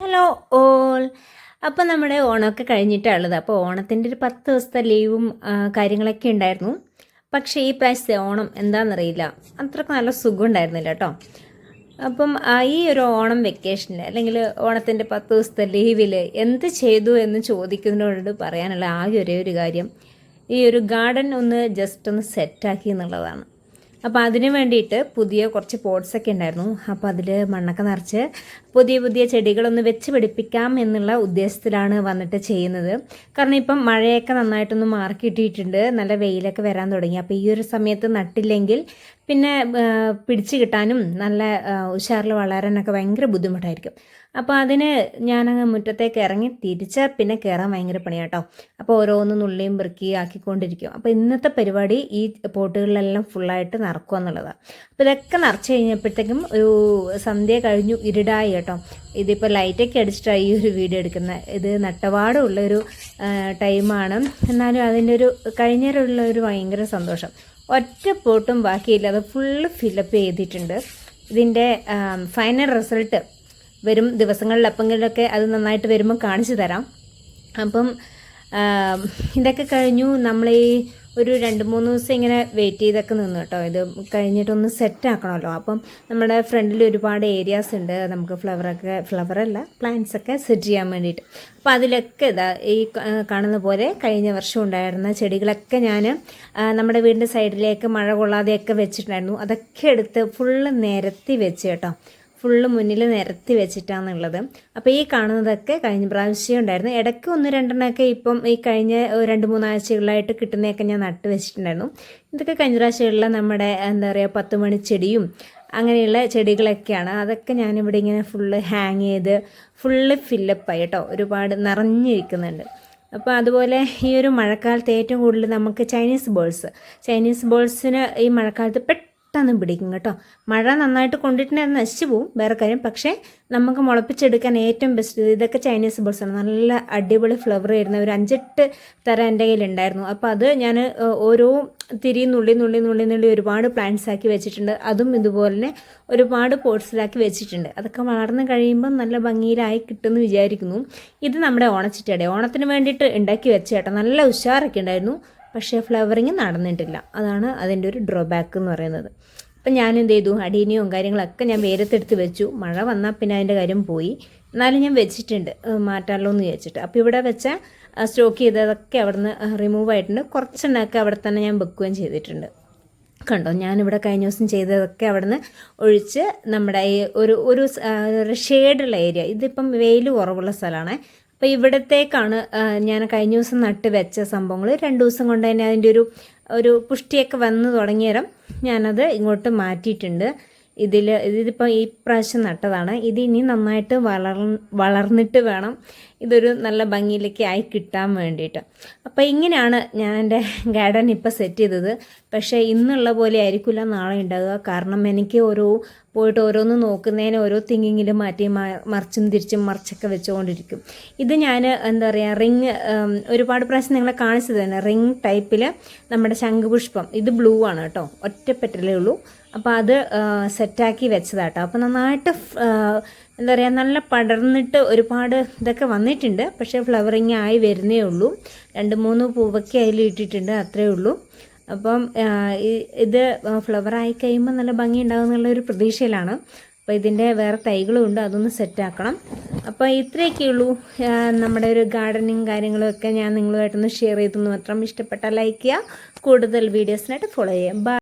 Hello all. അപ്പോൾ നമ്മുടെ ഓണമൊക്കെ കഴിഞ്ഞിട്ടുള്ളത് അപ്പോൾ ഓണത്തിന്റെ ഒരു പത്ത് ദിവസത്തെ ലീവും കാര്യങ്ങളൊക്കെ ഉണ്ടായിരുന്നു. പക്ഷേ ഈ പ്രാവശ്യത്തെ ഓണം എന്താണെന്നറിയില്ല അത്രയ്ക്ക് നല്ല സുഖം ഉണ്ടായിരുന്നില്ല കേട്ടോ. അപ്പം ഈ ഒരു ഓണം വെക്കേഷനിൽ അല്ലെങ്കിൽ ഓണത്തിന്റെ പത്ത് ദിവസത്തെ ലീവിൽ എന്ത് ചെയ്തു എന്ന് ചോദിക്കുന്നതിനോട് പറയാനുള്ള ആകെ ഒരേ ഒരു കാര്യം. ഈ ഒരു ഗാർഡൻ ഒന്ന് ജസ്റ്റ് ഒന്ന് സെറ്റാക്കി എന്നുള്ളതാണ്. അപ്പോൾ അതിന് വേണ്ടിയിട്ട് പുതിയ കുറച്ച് പോട്ട്സൊക്കെ ഉണ്ടായിരുന്നു. അപ്പോൾ അതിൽ മണ്ണൊക്കെ നിറച്ച് പുതിയ പുതിയ ചെടികളൊന്ന് വെച്ച് പിടിപ്പിക്കാം എന്നുള്ള ഉദ്ദേശത്തിലാണ് വന്നിട്ട് ചെയ്യുന്നത്. കാരണം ഇപ്പം മഴയൊക്കെ നന്നായിട്ടൊന്ന് മാറി കിട്ടിയിട്ടുണ്ട്. നല്ല വെയിലൊക്കെ വരാൻ തുടങ്ങി. അപ്പോൾ ഈ ഒരു സമയത്ത് നട്ടില്ലെങ്കിൽ പിന്നെ പിടിച്ചു കിട്ടാനും നല്ല ഉഷാറിൽ വളരാനൊക്കെ ഭയങ്കര ബുദ്ധിമുട്ടായിരിക്കും. അപ്പോൾ അതിന് ഞാനങ്ങ് മുറ്റത്തേക്ക് ഇറങ്ങി തിരിച്ചാൽ പിന്നെ കയറാൻ ഭയങ്കര പണിയാട്ടോ അപ്പോൾ ഓരോന്നും നുള്ളിയും വൃക്കി ആക്കിക്കൊണ്ടിരിക്കും. അപ്പോൾ ഇന്നത്തെ പരിപാടി ഈ പോട്ടുകളിലെല്ലാം ഫുള്ളായിട്ട് നിറക്കുക എന്നുള്ളതാണ് അപ്പോൾ ഇതൊക്കെ നിറച്ച് കഴിഞ്ഞപ്പോഴത്തേക്കും ഒരു സന്ധ്യ കഴിഞ്ഞു ഇരുടായി കേട്ടോ. ഇതിപ്പോൾ ലൈറ്റൊക്കെ അടിച്ചിട്ടാണ് ഈ ഒരു വീഡിയോ എടുക്കുന്നത് ഇത് നട്ടപാടുള്ളൊരു ടൈമാണ് എന്നാലും അതിന്റെ ഒരു കഴിഞ്ഞേരമുള്ള ഒരു ഭയങ്കര സന്തോഷം. ഒറ്റ പോട്ടും ബാക്കിയില്ലാതെ ഫുള്ള് ഫില്ലപ്പ് ചെയ്തിട്ടുണ്ട്. ഇതിന്റെ ഫൈനൽ റിസൾട്ട് വരും ദിവസങ്ങളിൽ എപ്പെങ്കിലൊക്കെ അത് നന്നായിട്ട് വരുമ്പോൾ കാണിച്ചു തരാം. അപ്പം ഇതൊക്കെ കഴിഞ്ഞു. നമ്മൾ ഈ ഒരു രണ്ട് മൂന്ന് ദിവസം ഇങ്ങനെ വെയിറ്റ് ചെയ്തൊക്കെ നിന്നു കേട്ടോ. ഇത് കഴിഞ്ഞിട്ടൊന്ന് സെറ്റ് ആക്കണമല്ലോ. അപ്പം നമ്മുടെ ഫ്രണ്ടിൽ ഒരുപാട് ഏരിയാസ് ഉണ്ട്. നമുക്ക് ഫ്ലവറൊക്കെ ഫ്ലവറല്ല പ്ലാന്റ്സ് ഒക്കെ സെറ്റ് ചെയ്യാൻ വേണ്ടിയിട്ട്. അപ്പോൾ അതിലൊക്കെ ഇതാ ഈ കാണുന്ന പോലെ കഴിഞ്ഞ വർഷം ഉണ്ടായിരുന്ന ചെടികളൊക്കെ ഞാൻ നമ്മുടെ വീടിന്റെ സൈഡിലേക്ക് മഴ കൊള്ളാതെയൊക്കെ വെച്ചിട്ടുണ്ടായിരുന്നു. അതൊക്കെ എടുത്ത് ഫുള്ള് നിരത്തി വെച്ച് കേട്ടോ. ഫുള്ള് മുന്നിൽ നിരത്തി വെച്ചിട്ടാണെന്നുള്ളത് അപ്പോൾ ഈ കാണുന്നതൊക്കെ കഴിഞ്ഞ പ്രാവശ്യം ഉണ്ടായിരുന്നു. ഇടയ്ക്ക് ഒന്ന് രണ്ടെണ്ണമൊക്കെ ഇപ്പം ഈ കഴിഞ്ഞ രണ്ട് മൂന്നാഴ്ചകളായിട്ട് കിട്ടുന്നതൊക്കെ ഞാൻ നട്ട് വെച്ചിട്ടുണ്ടായിരുന്നു. ഇതൊക്കെ കഴിഞ്ഞ പ്രാവശ്യമുള്ള നമ്മുടെ എന്താ പറയുക പത്ത് മണി ചെടിയും അങ്ങനെയുള്ള ചെടികളൊക്കെയാണ്. അതൊക്കെ ഞാനിവിടെ ഇങ്ങനെ ഫുള്ള് ഹാങ് ചെയ്ത് ഫുള്ള് ഫില്ലപ്പായി കേട്ടോ. ഒരുപാട് നിറഞ്ഞിരിക്കുന്നുണ്ട്. അപ്പോൾ അതുപോലെ ഈ ഒരു മഴക്കാലത്ത് ഏറ്റവും കൂടുതൽ നമുക്ക് ചൈനീസ് ബോൾസ്. ചൈനീസ് ബോൾസിന് ഈ മഴക്കാലത്ത് പെട്ടെന്ന് പിടിക്കും കേട്ടോ. മഴ നന്നായിട്ട് കൊണ്ടിട്ടുണ്ടെങ്കിൽ നശിച്ചു പോവും വേറെ കാര്യം. പക്ഷേ നമുക്ക് മുളപ്പിച്ചെടുക്കാൻ ഏറ്റവും ബെസ്റ്റ് ഇതൊക്കെ ചൈനീസ് ബോൾസ് ആണ്. നല്ല അടിപൊളി ഫ്ലവർ വരുന്ന ഒരു അഞ്ചെട്ട് തരം എന്റെ കയ്യിലുണ്ടായിരുന്നു. അപ്പോൾ അത് ഞാൻ ഓരോ തിരി നുള്ളി നുള്ളി നുള്ളി നുള്ളി ഒരുപാട് പ്ലാന്റ്സ് ആക്കി വെച്ചിട്ടുണ്ട്. അതും ഇതുപോലെ തന്നെ ഒരുപാട് പോട്ട്സിലാക്കി വെച്ചിട്ടുണ്ട്. അതൊക്കെ വളർന്ന് കഴിയുമ്പോൾ നല്ല ഭംഗിയിലായി കിട്ടുമെന്ന് വിചാരിക്കുന്നു. ഇത് നമ്മുടെ ഓണച്ചിട്ടയുടെ ഓണത്തിന് വേണ്ടിയിട്ട് ഉണ്ടാക്കി വെച്ച ചേട്ടാ നല്ല ഉഷാറൊക്കെ ഉണ്ടായിരുന്നു. പക്ഷേ ഫ്ലവറിങ് നടന്നിട്ടില്ല. അതാണ് അതിന്റെ ഒരു ഡ്രോബാക്ക് എന്ന് പറയുന്നത്. അപ്പം ഞാൻ എന്ത് ചെയ്തു? അടീനിയും കാര്യങ്ങളൊക്കെ ഞാൻ വേരത്തെടുത്ത് വെച്ചു. മഴ വന്നാൽ പിന്നെ അതിന്റെ കാര്യം പോയി. എന്നാലും ഞാൻ വെച്ചിട്ടുണ്ട്. മാറ്റാമല്ലോ എന്ന് വിചാരിച്ചിട്ട്. അപ്പോൾ ഇവിടെ വെച്ച സ്റ്റോക്ക് ചെയ്തതൊക്കെ അവിടുന്ന് റിമൂവ് ആയിട്ടുണ്ട്. കുറച്ചെണ്ണമൊക്കെ അവിടെ തന്നെ ഞാൻ വെക്കുകയും ചെയ്തിട്ടുണ്ട്. കണ്ടോ? ഞാനിവിടെ കഴിഞ്ഞ ദിവസം ചെയ്തതൊക്കെ അവിടുന്ന് ഒഴിച്ച് നമ്മുടെ ഈ ഒരു ഒരു ഷെയ്ഡുള്ള ഏരിയ ഇതിപ്പം വെയിൽ കുറവുള്ള സ്ഥലമാണ്. അപ്പോൾ ഇവിടത്തേക്കാണ് ഞാൻ കഴിഞ്ഞ ദിവസം നട്ട് വെച്ച സംഭവങ്ങൾ രണ്ട് ദിവസം കൊണ്ട് തന്നെ അതിന്റെ ഒരു ഒരു പുഷ്ടിയൊക്കെ വന്ന് തുടങ്ങിയേരം ഞാനത് ഇങ്ങോട്ട് മാറ്റിയിട്ടുണ്ട്. ഇതിൽ ഇതിപ്പോൾ ഈ പ്രാവശ്യം നട്ടതാണ്. ഇത് ഇനി നന്നായിട്ട് വളർ വളർന്നിട്ട് വേണം ഇതൊരു നല്ല ഭംഗിയിലേക്ക് ആയി കിട്ടാൻ വേണ്ടിയിട്ട്. അപ്പോൾ ഇങ്ങനെയാണ് ഞാൻ എന്റെ ഗാർഡൻ ഇപ്പോൾ സെറ്റ് ചെയ്തത്. പക്ഷേ ഇന്നുള്ള പോലെ ആയിരിക്കില്ല നാളെ ഉണ്ടാകുക കാരണം എനിക്ക് ഓരോ പോയിട്ട് ഓരോന്ന് നോക്കുന്നതിന് ഓരോ തിങ്ങിങ്ങിൽ മാറ്റി മറിച്ചും തിരിച്ചും മറിച്ചൊക്കെ വെച്ചുകൊണ്ടിരിക്കും. ഇത് ഞാൻ എന്താ പറയുക റിങ് ഒരുപാട് പ്രാവശ്യം നിങ്ങളെ കാണിച്ചത് തന്നെ. റിങ് ടൈപ്പിൽ നമ്മുടെ ശംഖുപുഷ്പം. ഇത് ബ്ലൂ ആണ് കേട്ടോ. ഒറ്റപ്പെട്ടലേ ഉള്ളൂ. അപ്പോൾ അത് സെറ്റാക്കി വെച്ചതാട്ടോ. അപ്പോൾ നന്നായിട്ട് എന്താ പറയുക നല്ല പടർന്നിട്ട് ഒരുപാട് ഇതൊക്കെ വന്നിട്ടുണ്ട്. പക്ഷേ ഫ്ലവറിങ് ആയി വരുന്നേ ഉള്ളൂ. രണ്ട് മൂന്ന് പൂവൊക്കെ അതിൽ ഇട്ടിട്ടുണ്ട് അത്രേ ഉള്ളൂ. അപ്പം ഇത് ഫ്ലവറായി കഴിയുമ്പോൾ നല്ല ഭംഗി ഉണ്ടാകും എന്നുള്ള ഒരു പ്രതീക്ഷയിലാണ്. അപ്പോൾ ഇതിന്റെ വേറെ തൈകളും ഉണ്ട് അതൊന്ന് സെറ്റാക്കണം അപ്പോൾ ഇത്രയൊക്കെ ഉള്ളൂ. നമ്മുടെ ഒരു ഗാർഡനിങ് കാര്യങ്ങളൊക്കെ ഞാൻ നിങ്ങളുമായിട്ടൊന്ന് ഷെയർ ചെയ്തെന്ന് മാത്രം ഇഷ്ടപ്പെട്ടാൽ ലൈക്ക് ചെയ്യുക. കൂടുതൽ വീഡിയോസിനായിട്ട് ഫോളോ ചെയ്യാം ബൈ